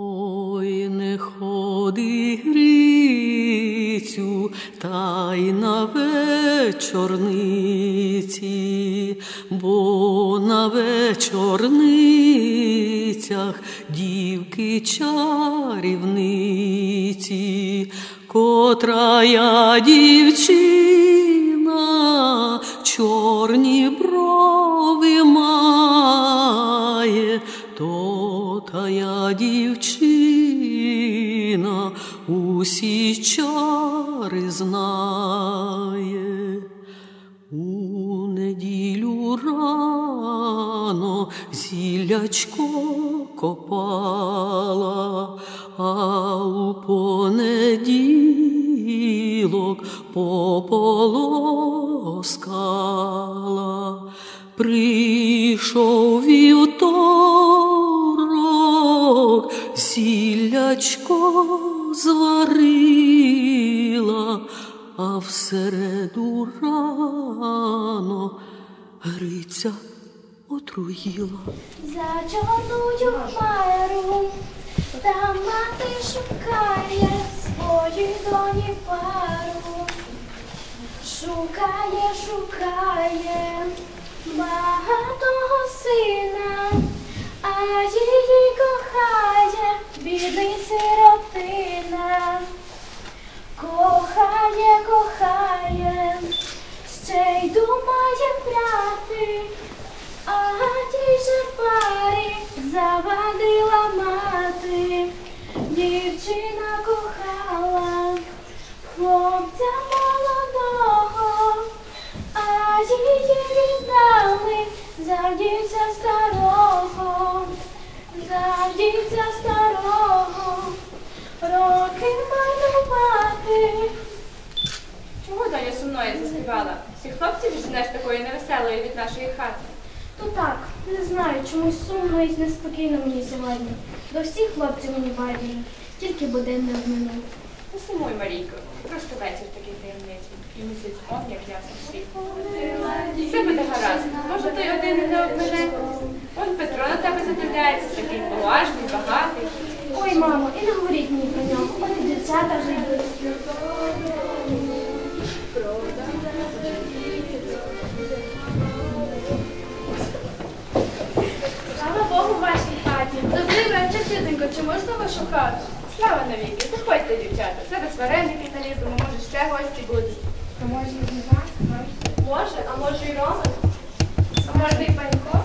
Ой, не ходи грицю, та й на вечорниці, бо на вечорницях дівки чарівниці, котра я дівчина, усі чари знає. У неділю рано зілячко копала, а у понеділок пополоскала. Прийшов вівторок, зілячко зварила, а в середу рано Гриця отруїла. За чорною хмару, та мати шукає своїй доні пару. Шукає, шукає багатого сина, а її кохає бідний сиротина. Кохає, кохає, ще й думає брати. А тій же парі завадила мати, дівчина кохала хлопця молодого, а її віддали за дівця старого, за дівця старого, роки марнувати. Чому доня сумною заспівала? Всі хлопців жнеш такої невеселої від нашої хати. То так, не знаю, чомусь сумно і неспокійно мені сьогодні. До всіх хлопців мені байдуже, тільки будин не обминув. Не сумуй, Марійко. Просто вечір такий таємничий. І місяць он, як ясно світ. Все буде гаразд. Може, той один не обмине. Он Петро на тебе задивляється, такий поважний, багатий. Ой, мамо, і не говоріть мені про нього. От і дівчата вже йдуть. Слава Богу, вашій хаті. Добрий вечір, тітонько, чи можна вашу хату? Слава навіки, заходьте, дівчата. Зараз вареники наліземо, може ще гості будуть. А може і два? Може, а може і Роман? А може і Панько?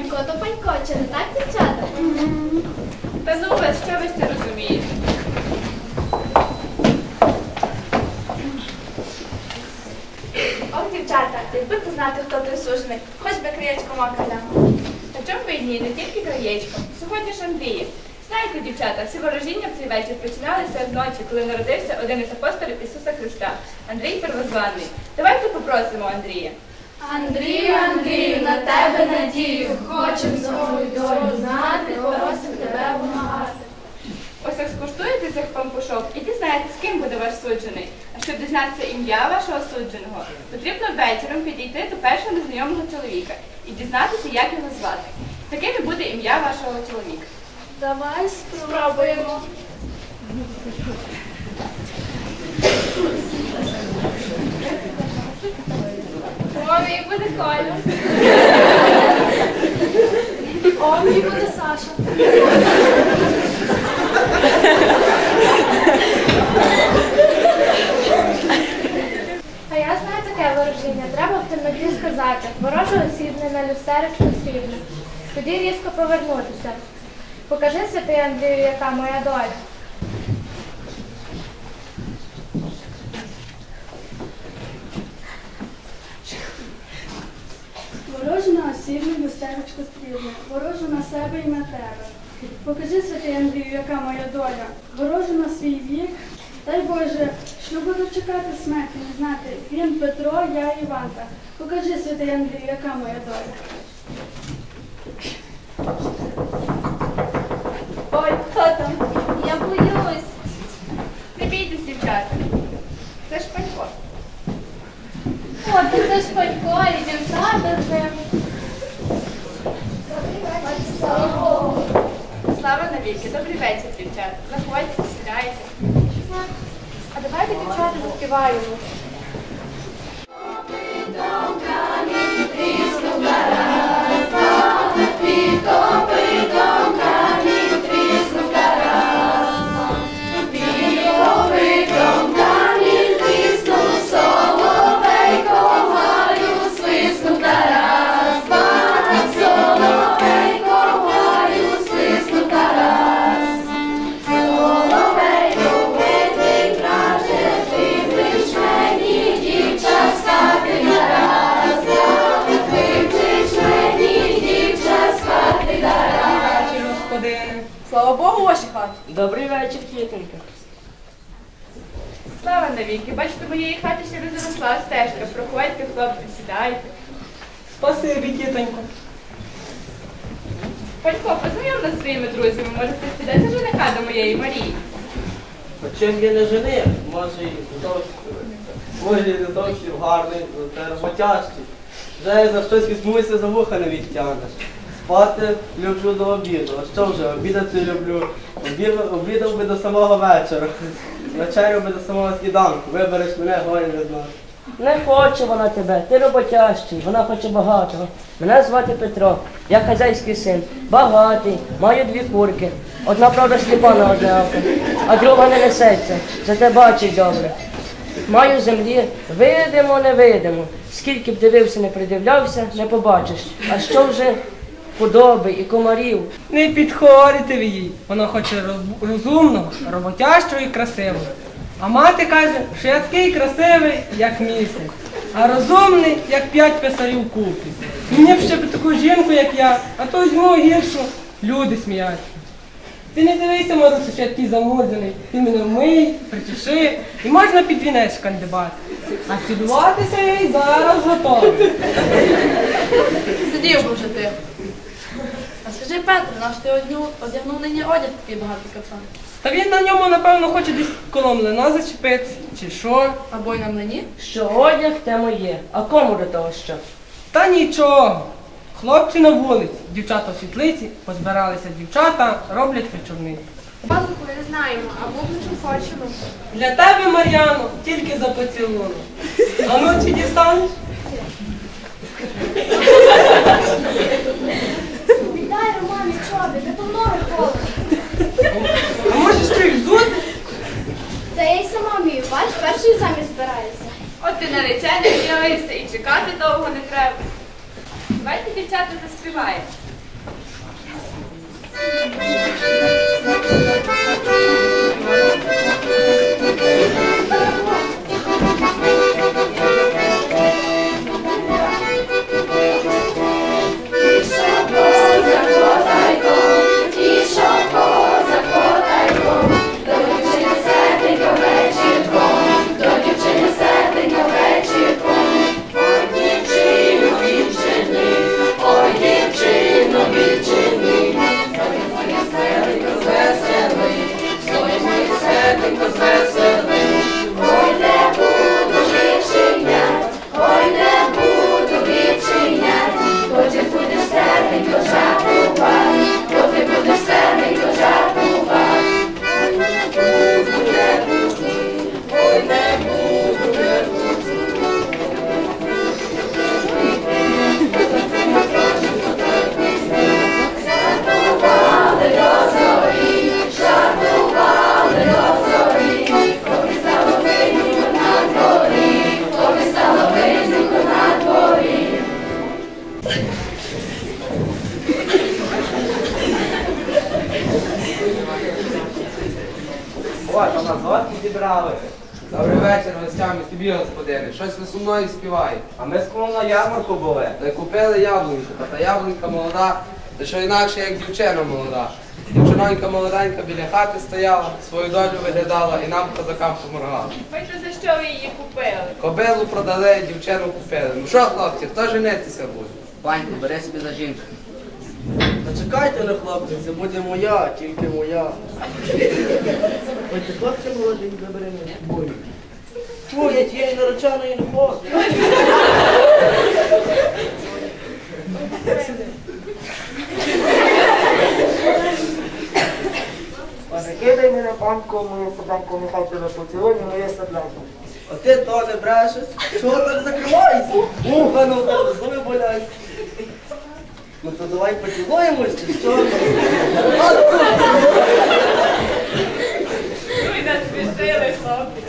Панько то Панько, чи не так, дівчата? Та ну вас, що ви ще розумієте? Ох, дівчата, якби б знати, хто той сужений, хоч би краєчко макаля. Та чому ви ні, не тільки краєчко. Сьогодні ж Андріє. Знаєте, дівчата, всі ворожіння в цей вечір починалися вночі, коли народився один із апостолів Ісуса Христа, Андрій Первозваний. Давайте попросимо Андрія. Андрію, Андрію, на тебе надію, хочем свою долю знати, просим тебе помагати. Ось як скуштуєте цих пампушок і дізнаєтесь, ким буде ваш суджений. А щоб дізнатися ім'я вашого судженого, потрібно вечором підійти до першого незнайомого чоловіка і дізнатися, як його звати. Таким і буде ім'я вашого чоловіка. Давай спробуємо. О, мій буде Коля. О, мій буде Саша. А я знаю таке ворожіння. Треба в темноті сказати. Вороже осібне на люстеречку срібне. Тоді різко повернутися. Покажи святий Андрію, яка моя доля. На осібну стрібне, ворожу на себе і на тебе. Покажи, святий Андрію, яка моя доля, ворожу на свій вік, дай Боже, що буду чекати смерті, не знати. Він Петро, я Іванка. Покажи, святий Андрію, яка моя доля. Ой, хто там? Я боюсь. Не бійтесь, дівчата. Це ж панько. О, то це ж Панько і дівчата з ним. навіки. Добрий вечір, дівчата. Заходьте, сідайте. А давайте дівчата заспіваємо. Господине. Хаті. Добрий вечір, тітонька. Слава навіки. Бачите, моєї хати ще не заросла стежка. Проходьте, хлопці, сідайте. Спасибі, тітонько. Панько, познайом нас зі своїми друзями. Може, хтось піде за жениха до моєї Марії. А чим я не женив? Може і зовсім, може і не зовсім гарний, та роботящий. Вже за щось візьмуся, за вуха не відтягнеш. Спати люблю до обіду. А що вже, обідати люблю. Обідав би до самого вечора. Вечерю би до самого сніданку. Вибереш мене, горі не знаю. Не хоче вона тебе, ти роботящий, вона хоче багатого. Мене звати Петро, я хазяйський син, багатий, маю дві курки. Одна, правда, сліпа на одне а друга не несеться, зате бачить добре. Маю землі, видимо, не видимо. Скільки б дивився, не придивлявся, не побачиш. А що вже худоби і комарів, Не підходите ви їй. Вона хоче розумного, роботящого і красивого. А мати каже, що я такий красивий, як місяць, а розумний, як п'ять писарів купі. Мені б ще б таку жінку, як я, а то візьму гіршу, люди сміються. Ти не дивися, може, що я такий замудений. Ти мене вмий, причеши, і можна під вінець кандидати. А цілуватися я й зараз готовий. Сидів би вже ти. А скажи, Петре, наш ти одягнув, одягнув нині одяг такий багатий капсан? Та він на ньому, напевно, хоче десь коло млина зачепитися, чи що. Або й на млині? що одяг те моє, а кому до того що? Та нічого. Хлопці на вулиці, дівчата в світлиці, позбиралися дівчата, роблять вечорниці. Пазуху не знаємо, а бубничу хочемо. Для тебе, Мар'яно, тільки за поцілунок. А ну чи дістанеш? Віддай Романі чоби, де то ноги холодно. А може ще й взути? Це я й сама вмію, бач, перший заміж збирається. От ти не з'явився і чекати довго не треба. Давайте, дівчата, заспіваємо. Молода, що інакше, як дівчина молода. Дівчинонька молоденька біля хати стояла, свою долю виглядала і нам козакам поморгала. Бачите, за що ви її купили? Кобилу продали, дівчину купили. Ну що, хлопці, хто женитися буде? Паньку, бери собі за жінку. Та чекайте на хлопці, це буде моя, тільки моя. Ти хлопці молодий, забери мене. Фу, я тієї нареченої не хочу. Янко, моє серденько, нехай тебе поцілує, моє серденько. А ти то не брешеш? Чого так закриваєшся? Уха, ну тебе зуби болять. Ну то давай поцілуємось, чи що? Ну і нас смішили, хлопці.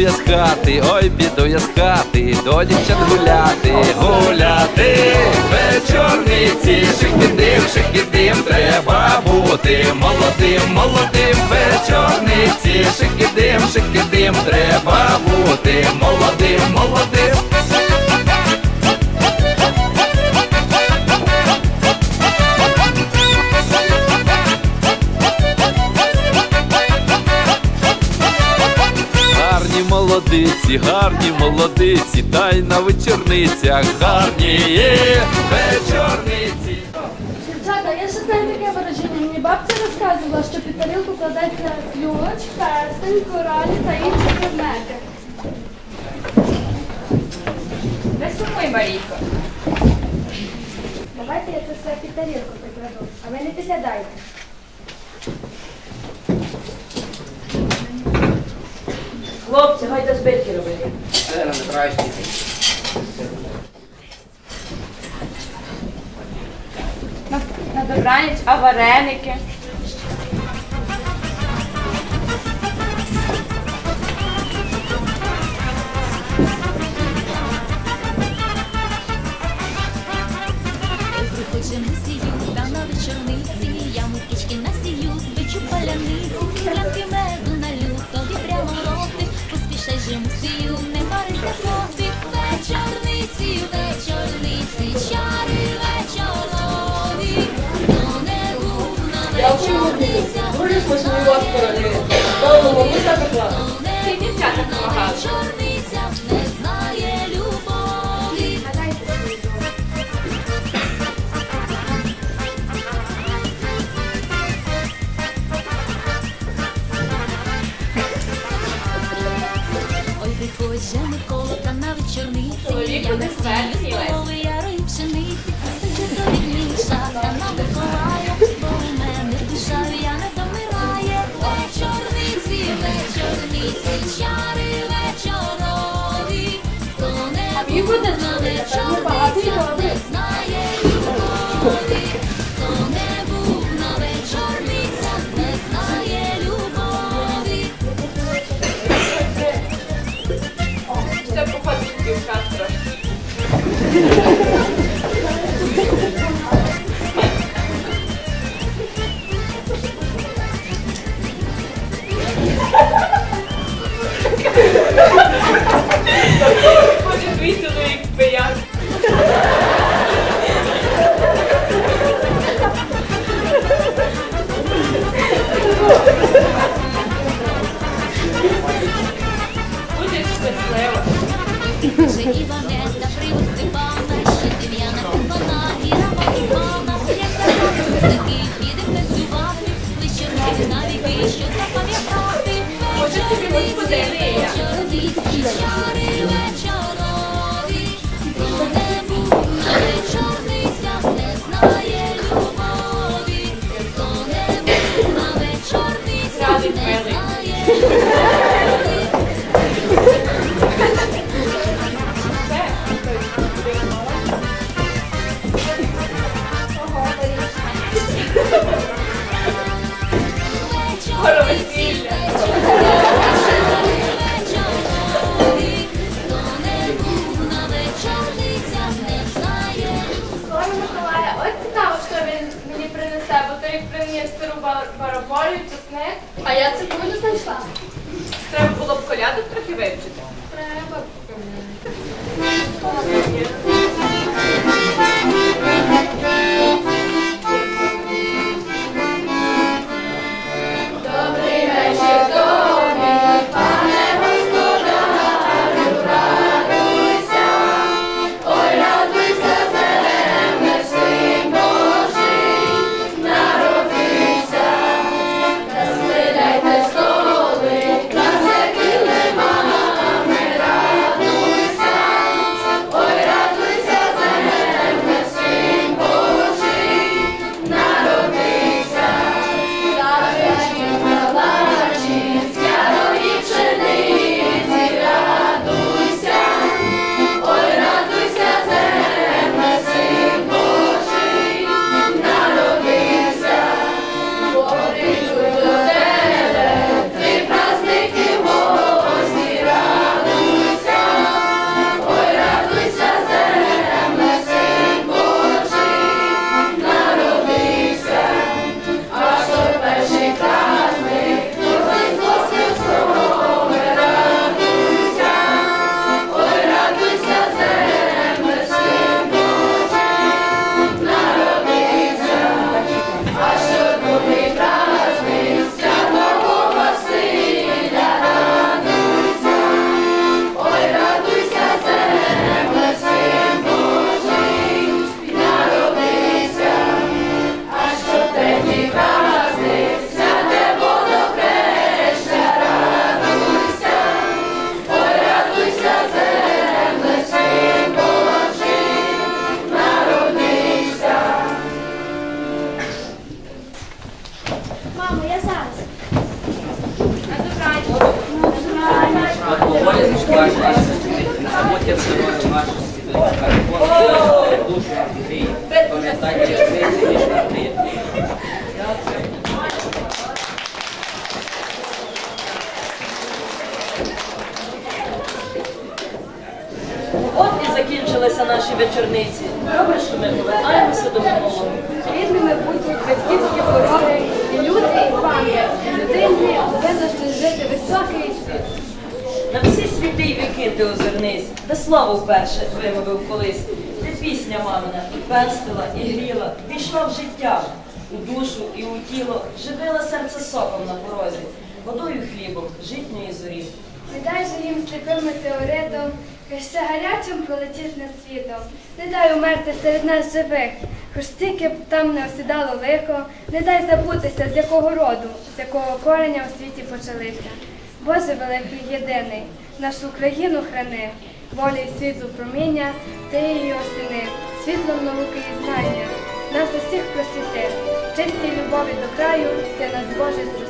Я з хати, ой, піду я з хати, до дівчат гуляти, гуляти. Вечорниці, шикідим, шикідим, треба бути молодим, молодим. Вечорниці, шикідим, шикідим, треба бути молодим, молодим. Молодиці, гарні молодиці, та й на вечорницях гарні є вечорниці. Дівчата, я ще знаю таке вираження. Мені бабця розказувала, що під тарілку кладеться ключ, перстень, коралі та інші предмети. Не сумуй, Марійко. Давайте я це все під тарілку прикладу, а ви не підглядайте. Хлопці, гайда збитки робити. На добраніч, а вареники. Пироги. Певно, мамуся пекла. то не Всі дівчата допомагали. Ой, приходь Микола, та на вечорниці, буде на вечорниця, не знає любові, хто не був на вечорниця, не знає любові. Це походить в трошки. скоро весілля. Миколая, от цікаво, що він мені принесе, бо торік приніс сиру бараболю, чесник. А я це дуже знайшла. Треба було б колядок трохи вивчити. Треба. б you. Наших святих душу Андрій. Пам'ятайте, ніж на. От і закінчилися наші вечорниці. Добре, що ми повертаємося до минулого. Рідними будуть батьківські пороги, і люди, і пам'ять. Людині повинно жити високе і світле. На всі світи й віки ти озирнись, де слово вперше вимовив колись, де пісня мамина пестила, і гріла, війшла в життя, у душу і у тіло, живила серце соком на порозі, водою хлібом, житньої зорі. Не дай же їм сліпим метеоритом, хай ще гарячим пролетіть над світом. Не дай умерти серед нас живих, хоч стільки б там не осідало лихо, не дай забутися, з якого роду, з якого кореня у світі почалися. Боже великий єдиний, нашу країну храни, волі і світлу проміння, ти її осени, світлом науки і знання, нас усіх просвіти, чистій любові до краю, ти нас Боже зрости.